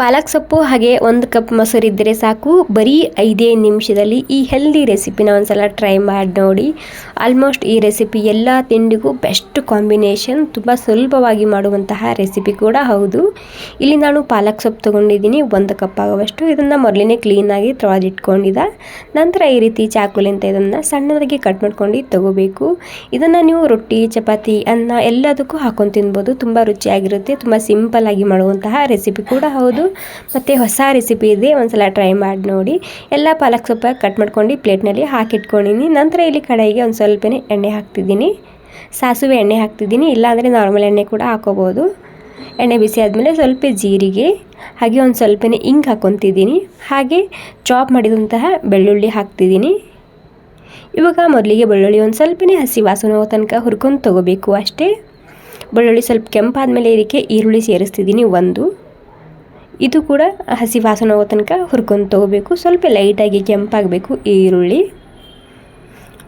ಪಾಲಕ್ ಸೊಪ್ಪು ಹಾಗೆ ಒಂದು ಕಪ್ ಮೊಸರು ಇದ್ದರೆ ಸಾಕು. ಬರೀ ಐದೇ ನಿಮಿಷದಲ್ಲಿ ಈ ಹೆಲ್ದಿ ರೆಸಿಪಿನ ಒಂದ್ಸಲ ಟ್ರೈ ಮಾಡಿ ನೋಡಿ. ಆಲ್ಮೋಸ್ಟ್ ಈ ರೆಸಿಪಿ ಎಲ್ಲ ತಿಂಡಿಗೂ ಬೆಸ್ಟ್ ಕಾಂಬಿನೇಷನ್ ತುಂಬ ಸುಲಭವಾಗಿ ಮಾಡುವಂತಹ ರೆಸಿಪಿ ಕೂಡ ಹೌದು. ಇಲ್ಲಿ ನಾನು ಪಾಲಕ್ ಸೊಪ್ಪು ತೊಗೊಂಡಿದ್ದೀನಿ. ಒಂದು ಕಪ್ ಆಗುವಷ್ಟು. ಇದನ್ನು ಮೊದಲನೇ ಕ್ಲೀನಾಗಿ ತೊಳೆದಿಟ್ಕೊಂಡಿದ್ದ ನಂತರ ಈ ರೀತಿ ಚಾಕುಲಿಂತ ಇದನ್ನು ಸಣ್ಣದಾಗಿ ಕಟ್ ಮಾಡ್ಕೊಂಡು ತಗೋಬೇಕು. ಇದನ್ನು ನೀವು ರೊಟ್ಟಿ, ಚಪಾತಿ, ಅನ್ನ ಎಲ್ಲದಕ್ಕೂ ಹಾಕೊಂಡು ತಿನ್ಬೋದು. ತುಂಬ ರುಚಿಯಾಗಿರುತ್ತೆ. ತುಂಬ ಸಿಂಪಲ್ ಆಗಿ ಮಾಡುವಂತಹ ರೆಸಿಪಿ ಕೂಡ ಹೌದು. ಮತ್ತು ಹೊಸ ರೆಸಿಪಿ ಇದೆ, ಒಂದ್ಸಲ ಟ್ರೈ ಮಾಡಿ ನೋಡಿ. ಎಲ್ಲ ಪಾಲಕ್ ಸೊಪ್ಪ ಕಟ್ ಮಾಡ್ಕೊಂಡು ಪ್ಲೇಟ್ನಲ್ಲಿ ಹಾಕಿಟ್ಕೊಂಡಿನಿ. ನಂತರ ಇಲ್ಲಿ ಕಡಾಯಿಗೆ ಒಂದು ಸ್ವಲ್ಪನೇ ಎಣ್ಣೆ ಹಾಕ್ತಿದ್ದೀನಿ. ಸಾಸಿವೆ ಎಣ್ಣೆ ಹಾಕ್ತಿದ್ದೀನಿ. ಇಲ್ಲಾಂದರೆ ನಾರ್ಮಲ್ ಎಣ್ಣೆ ಕೂಡ ಹಾಕೋಬೋದು. ಎಣ್ಣೆ ಬಿಸಿ ಆದಮೇಲೆ ಸ್ವಲ್ಪ ಜೀರಿಗೆ, ಹಾಗೆ ಒಂದು ಸ್ವಲ್ಪನೇ ಇಂಗ್ ಹಾಕ್ಕೊತಿದ್ದೀನಿ. ಹಾಗೆ ಚಾಪ್ ಮಾಡಿದಂತಹ ಬೆಳ್ಳುಳ್ಳಿ ಹಾಕ್ತಿದ್ದೀನಿ. ಇವಾಗ ಮೊದಲಿಗೆ ಬೆಳ್ಳುಳ್ಳಿ ಒಂದು ಸ್ವಲ್ಪನೇ ಹಸಿ ವಾಸನೆ ತನಕ ಹುರ್ಕೊಂಡು ತೊಗೋಬೇಕು ಅಷ್ಟೇ. ಬೆಳ್ಳುಳ್ಳಿ ಸ್ವಲ್ಪ ಕೆಂಪಾದ ಮೇಲೆ ಇದಕ್ಕೆ ಈರುಳ್ಳಿ ಸೇರಿಸ್ತಿದ್ದೀನಿ, ಒಂದು. ಇದು ಕೂಡ ಹಸಿ ವಾಸನೆ ಹೋಗೋ ತನಕ ಹುರ್ಕೊಂಡು ತೊಗೋಬೇಕು. ಸ್ವಲ್ಪ ಲೈಟಾಗಿ ಕೆಂಪಾಗಬೇಕು ಈರುಳ್ಳಿ.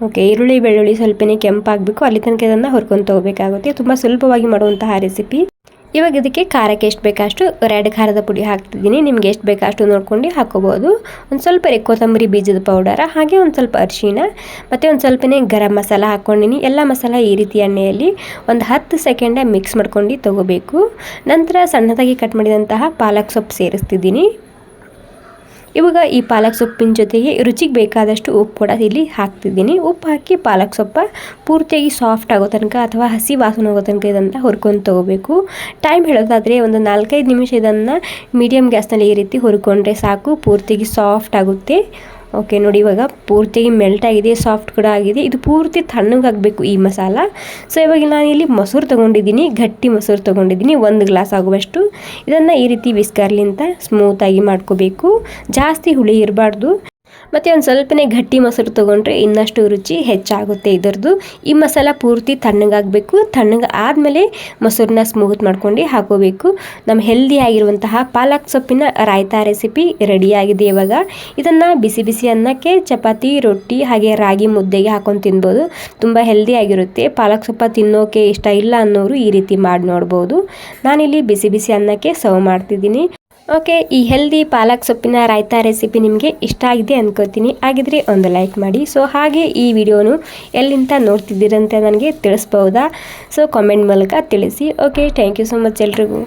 ಓಕೆ ಈರುಳ್ಳಿ, ಬೆಳ್ಳುಳ್ಳಿ ಸ್ವಲ್ಪನೇ ಕೆಂಪಾಗಬೇಕು. ಅಲ್ಲಿ ತನಕ ಇದನ್ನು ಹುರ್ಕೊಂಡು ತೊಗೋಬೇಕಾಗುತ್ತೆ. ತುಂಬ ಸುಲಭವಾಗಿ ಮಾಡುವಂತಹ ರೆಸಿಪಿ ಇವಾಗ ಇದಕ್ಕೆ ಖಾರಕ್ಕೆ ಎಷ್ಟು ಬೇಕಷ್ಟು ರೆಡ್ ಖಾರದ ಪುಡಿ ಹಾಕ್ತಿದ್ದೀನಿ. ನಿಮ್ಗೆ ಎಷ್ಟು ಬೇಕಷ್ಟು ನೋಡ್ಕೊಂಡು ಹಾಕೋಬೋದು. ಒಂದು ಸ್ವಲ್ಪ ಕೊತ್ತಂಬರಿ ಬೀಜದ ಪೌಡರ ಹಾಗೆ ಒಂದು ಸ್ವಲ್ಪ ಅರಿಶಿನ, ಮತ್ತು ಒಂದು ಸ್ವಲ್ಪನೇ ಗರಂ ಮಸಾಲ ಹಾಕ್ಕೊಂಡಿನಿ. ಎಲ್ಲ ಮಸಾಲ ಈ ರೀತಿ ಎಣ್ಣೆಯಲ್ಲಿ ಒಂದು ಹತ್ತು ಸೆಕೆಂಡ ಮಿಕ್ಸ್ ಮಾಡ್ಕೊಂಡು ತೊಗೋಬೇಕು. ನಂತರ ಸಣ್ಣದಾಗಿ ಕಟ್ ಮಾಡಿದಂತಹ ಪಾಲಕ್ ಸೊಪ್ಪು ಸೇರಿಸ್ತಿದ್ದೀನಿ. ಇವಾಗ ಈ ಪಾಲಕ್ ಸೊಪ್ಪಿನ ಜೊತೆಗೆ ರುಚಿಗೆ ಬೇಕಾದಷ್ಟು ಉಪ್ಪು ಕೂಡ ಇಲ್ಲಿ ಹಾಕ್ತಿದ್ದೀನಿ. ಉಪ್ಪು ಹಾಕಿ ಪಾಲಕ್ ಸೊಪ್ಪ ಪೂರ್ತಿಯಾಗಿ ಸಾಫ್ಟ್ ಆಗೋ ತನಕ ಅಥವಾ ಹಸಿ ವಾಸನೆ ಹೋಗೋ ತನಕ ಇದನ್ನು ಹುರ್ಕೊಂಡು ತೊಗೋಬೇಕು. ಟೈಮ್ ಹೇಳೋದಾದರೆ ಒಂದು ನಾಲ್ಕೈದು ನಿಮಿಷ ಇದನ್ನು ಮೀಡಿಯಮ್ ಗ್ಯಾಸ್ನಲ್ಲಿ ಈ ರೀತಿ ಹುರ್ಕೊಂಡ್ರೆ ಸಾಕು, ಪೂರ್ತಿಯಾಗಿ ಸಾಫ್ಟ್ ಆಗುತ್ತೆ. ಓಕೆ ನೋಡಿ, ಇವಾಗ ಪೂರ್ತಿ ಮೆಲ್ಟ್ ಆಗಿದೆ ಸಾಫ್ಟ್ ಕೂಡ ಆಗಿದೆ. ಇದು ಪೂರ್ತಿ ತಣ್ಣಗಾಗಬೇಕು ಈ ಮಸಾಲ. ಸೊ ಇವಾಗ ನಾನು ಇಲ್ಲಿ ಮೊಸರು ತೊಗೊಂಡಿದ್ದೀನಿ, ಗಟ್ಟಿ ಮೊಸರು ತೊಗೊಂಡಿದ್ದೀನಿ, ಒಂದು ಗ್ಲಾಸ್ ಆಗುವಷ್ಟು. ಇದನ್ನು ಈ ರೀತಿ ವಿಸ್ಕರ್ಲಿಂತ ಸ್ಮೂತಾಗಿ ಮಾಡ್ಕೋಬೇಕು. ಜಾಸ್ತಿ ಹುಳಿ ಇರಬಾರ್ದು. ಮತ್ತು ಒಂದು ಸ್ವಲ್ಪನೇ ಗಟ್ಟಿ ಮೊಸರು ತೊಗೊಂಡ್ರೆ ಇನ್ನಷ್ಟು ರುಚಿ ಹೆಚ್ಚಾಗುತ್ತೆ ಇದರದ್ದು. ಈ ಮಸಾಲ ಪೂರ್ತಿ ತಣ್ಣಗಾಗಬೇಕು. ತಣ್ಣಗೆ ಆದಮೇಲೆ ಮೊಸರನ್ನ ಸ್ಮೂತ್ ಮಾಡ್ಕೊಂಡು ಹಾಕೋಬೇಕು. ನಮ್ಮ ಹೆಲ್ದಿ ಆಗಿರುವಂತಹ ಪಾಲಕ್ ಸೊಪ್ಪಿನ ರಾಯ್ತಾ ರೆಸಿಪಿ ರೆಡಿಯಾಗಿದೆ ಇವಾಗ. ಇದನ್ನು ಬಿಸಿ ಬಿಸಿ ಅನ್ನಕ್ಕೆ ಚಪಾತಿ, ರೊಟ್ಟಿ ಹಾಗೆ ರಾಗಿ ಮುದ್ದೆಗೆ ಹಾಕೊಂಡು ತಿನ್ಬೋದು. ತುಂಬ ಹೆಲ್ದಿ ಆಗಿರುತ್ತೆ. ಪಾಲಕ್ ಸೊಪ್ಪ ತಿನ್ನೋಕೆ ಇಷ್ಟ ಇಲ್ಲ ಅನ್ನೋರು ಈ ರೀತಿ ಮಾಡಿ ನೋಡ್ಬೋದು. ನಾನಿಲ್ಲಿ ಬಿಸಿ ಬಿಸಿ ಅನ್ನಕ್ಕೆ ಸರ್ವ್ ಮಾಡ್ತಿದ್ದೀನಿ. ಓಕೆ ಈ ಹೆಲ್ದಿ ಪಾಲಕ್ ಸೊಪ್ಪಿನ ರಾಯ್ತಾ ರೆಸಿಪಿ ನಿಮಗೆ ಇಷ್ಟ ಆಗಿದೆ ಅಂದ್ಕೋತೀನಿ ಹಾಗಿದ್ರೆ ಒಂದು ಲೈಕ್ ಮಾಡಿ. ಸೊ ಹಾಗೆ ಈ ವಿಡಿಯೋನು ಎಲ್ಲಿಂದ ನೋಡ್ತಿದ್ದೀರಂತ ನನಗೆ ತಿಳಿಸ್ಬೋದಾ? ಸೊ ಕಾಮೆಂಟ್ ಮೂಲಕ ತಿಳಿಸಿ. Okay thank you so much ಎಲ್ರಿಗೂ.